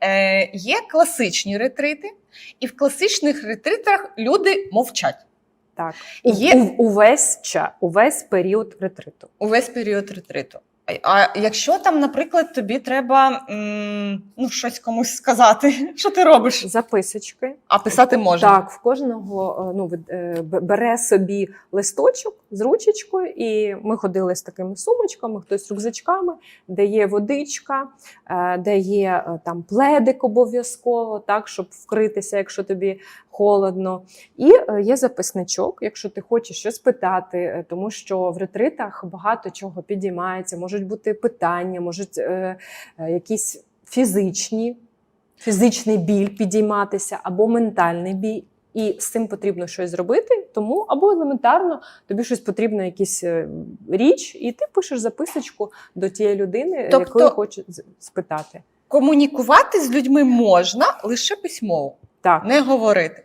Е, є класичні ретрити, і в класичних ретритах люди мовчать Так. Є- У, увесь ча, увесь період ретриту. увесь період ретриту. А- якщо там, наприклад, тобі треба м, ну, щось комусь сказати, що ти робиш? Записочки. А писати можна. Так, в кожного е, ну, е, бере собі листочок з ручечкою, і ми ходили з такими сумочками, хтось з рюкзачками, де є водичка, е, де є е, там пледик обов'язково, так, щоб вкритися, якщо тобі холодно. І е, є записничок, якщо ти хочеш щось питати, тому що в ретритах багато чого підіймається, можуть бути питання, можуть якісь фізичні фізичний біль підійматися або ментальний біль. І з цим потрібно щось зробити, тому або елементарно тобі щось потрібно, якісь е, річ, і ти пишеш записочку до тієї людини, Тобто- якою хочеш спитати. Комунікувати з людьми можна лише письмово, Так, не говорити.